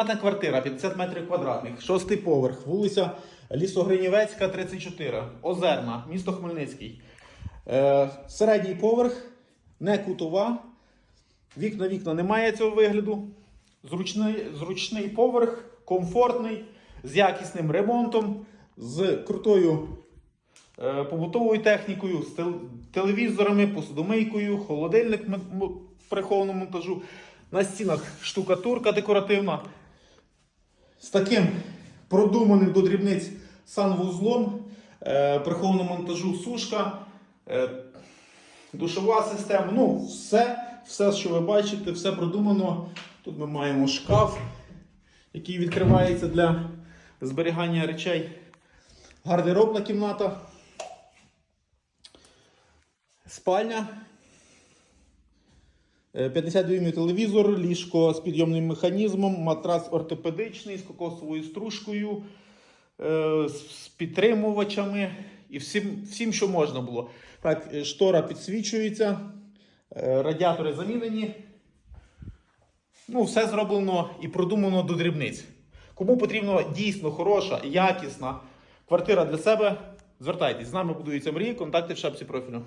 Одна квартира, 50 метрів квадратних, шостий поверх, вулиця Лісогринівецька, 34, Озерна, місто Хмельницький. Е, середній поверх, не кутова. Вікна вікна немає цього вигляду. Зручний, зручний поверх, комфортний, з якісним ремонтом, з крутою е, побутовою технікою, з тел- телевізорами, посудомийкою, холодильник прихованого монтажу. На стінах штукатурка декоративна. З таким продуманим до дрібниць санвузлом, е, прихованого монтажу сушка, е, душова система. Ну, все, все, що ви бачите, все продумано. Тут ми маємо шкаф, який відкривається для зберігання речей. Гардеробна кімната. Спальня. Е, 50 дюймів телевізор, ліжко з підйомним механізмом, матрас ортопедичний з кокосовою стружкою, е, з підтримувачами і всім, всім, що можна було. Так, е, штора підсвічується, е, радіатори замінені. Ну, все зроблено і продумано до дрібниць. Кому потрібна дійсно хороша, якісна квартира для себе, звертайтесь. З нами будуються мрії, контакти в шапці профілю.